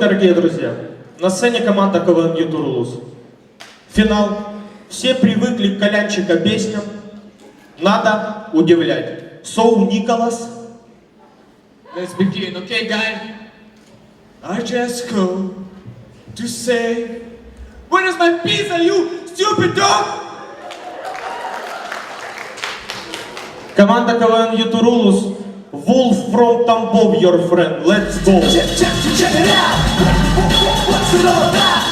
дорогие друзья, на сцене команда КВН Ютурлус. Финал. Все привыкли к колянчика песням. Надо удивлять. Соу Николас. Let's begin, okay, guys? I just come to say, Where is my pizza, you stupid dog? Команда КВН Ютурулус. Wolf from Tambov, your friend. Let's go. Check, check, check it out. What's it all about?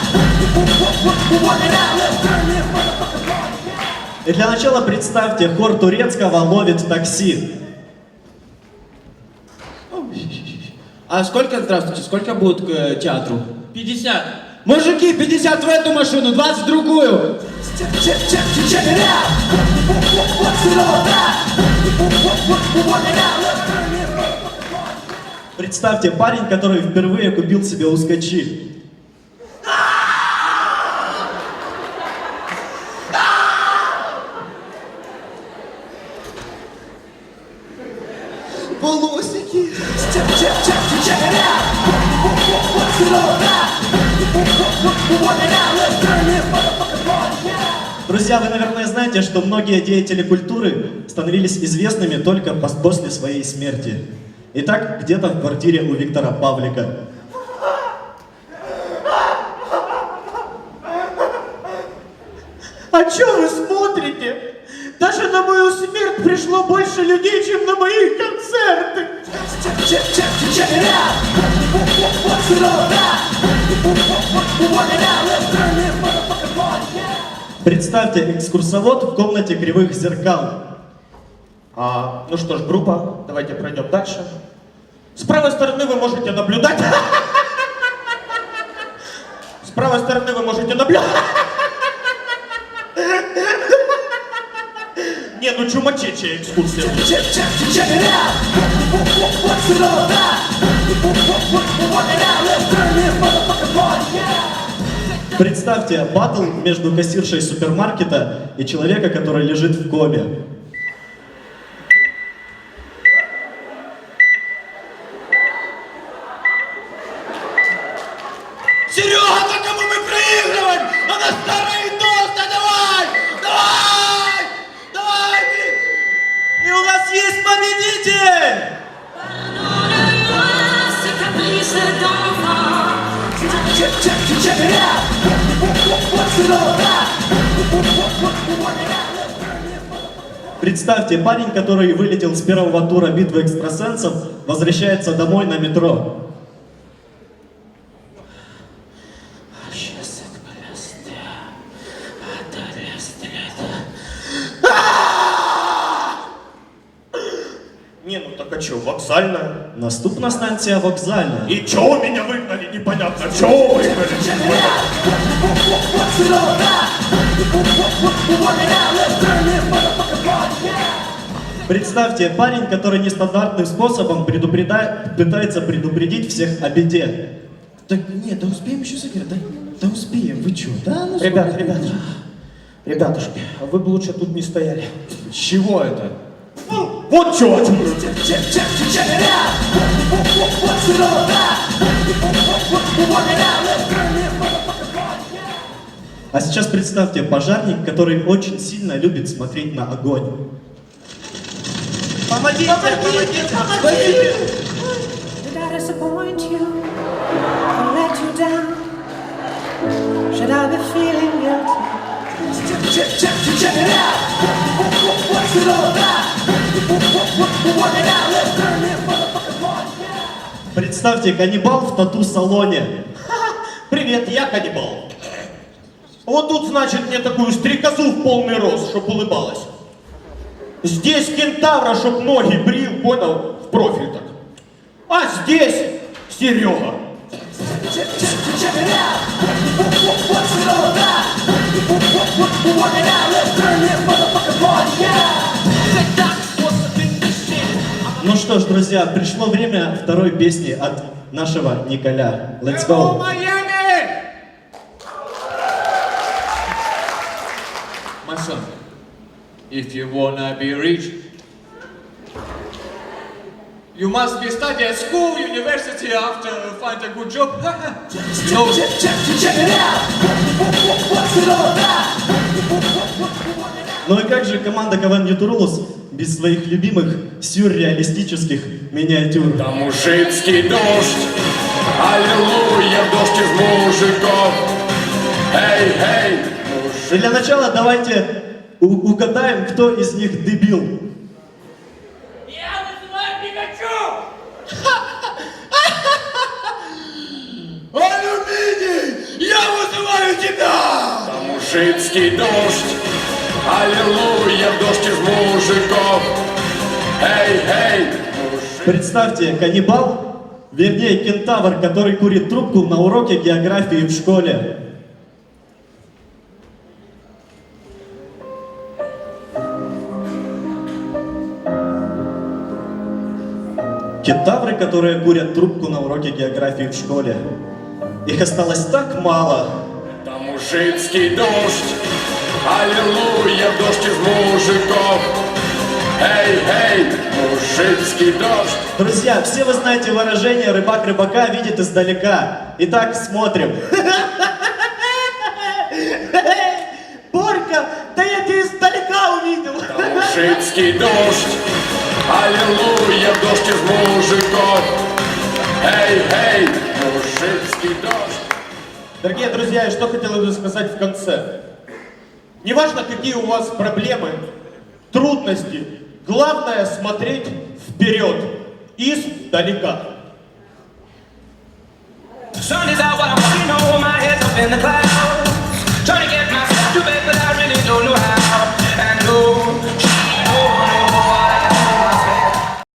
Work it out, let's turn this motherfucker party. И для начала представьте, хор турецкого ловит такси. А сколько, здравствуйте, сколько будет к э, театру? 50. Мужики, 50 в эту машину, 20 в другую. Check, Представьте, парень, который впервые купил себе ускочи. Волосики. Друзья, вы, наверное, знаете, что многие деятели культуры становились известными только пос- после своей смерти. Итак, где-то в квартире у Виктора Павлика. А чё вы смотрите? Даже на мою смерть пришло больше людей, чем на мои концерты. Представьте, экскурсовод в комнате кривых зеркал. А, ну что ж, группа, давайте пройдем дальше. С правой стороны вы можете наблюдать. С правой стороны вы можете наблюдать. Не, ну чумачечая экскурсия. Представьте, батл между кассиршей супермаркета и человека, который лежит в коме. Представьте, парень, который вылетел с первого тура битвы экстрасенсов, возвращается домой на метро. Не, ну так а чё, вокзальная? Наступна станція вокзальна. И чё меня выгнали, непонятно, чё выгнали? Представьте, парень, который нестандартным способом предупреда- пытается предупредить всех о беде. Так нет, да успеем еще сыграть, да? Да успеем, вы чё? Да, ну Ребята, сколько? ребята, ребятушки, а вы бы лучше тут не стояли. Чего это? Вот чё. Check, А сейчас представьте, пожарник, который очень сильно любит смотреть на огонь. Помогите, помогите, помогите! Did I disappoint you or let you down? Should I be feeling guilty? Check, check, check, check it out. What's it all about? Work it out, let's turn this motherfucker party. Представьте, каннибал в тату-салоне. Привет, я каннибал. Вот тут, значит, мне такую стрекозу в полный рост, чтоб улыбалась. Здесь кентавра, чтоб ноги брил, понял, в профиль так. А здесь Серега. Ну что ж, друзья, пришло время второй песни от нашего Николя. Let's go! If you wanna be rich, You must be study at school, university after find a good job. no, Check, check, check, check it out. What, what, what, what's it all about? Ну и как же команда КВН Ютурулус без своих любимых сюрреалистических миниатюр? Да мужицкий дождь, аллилуйя, дождь из мужиков. Эй, эй. И для начала давайте у- угадаем, кто из них дебил. Алюминий, я вызываю тебя! Да мужицкий дождь, аллилуйя, дождь из мужиков. Эй, эй, мужик. Представьте, каннибал, вернее кентавр, который курит трубку на уроке географии в школе. Кентавры, которые курят трубку на уроке географии в школе. Их осталось так мало. Да мужицкий дождь, аллилуйя, дождь из мужиков. Эй, эй, мужицкий дождь. Друзья, все вы знаете выражение «рыбак рыбака видит издалека». Итак, смотрим. Борька, да я тебя издалека увидел. Да мужицкий дождь, аллилуйя, дождь из мужиков. Эй, эй, мужицкий дождь. Дорогие друзья, и что хотелось бы сказать в конце. Неважно, какие у вас проблемы, трудности, главное смотреть вперед, издалека. Sun is out while I'm walking home, my head's up in the clouds.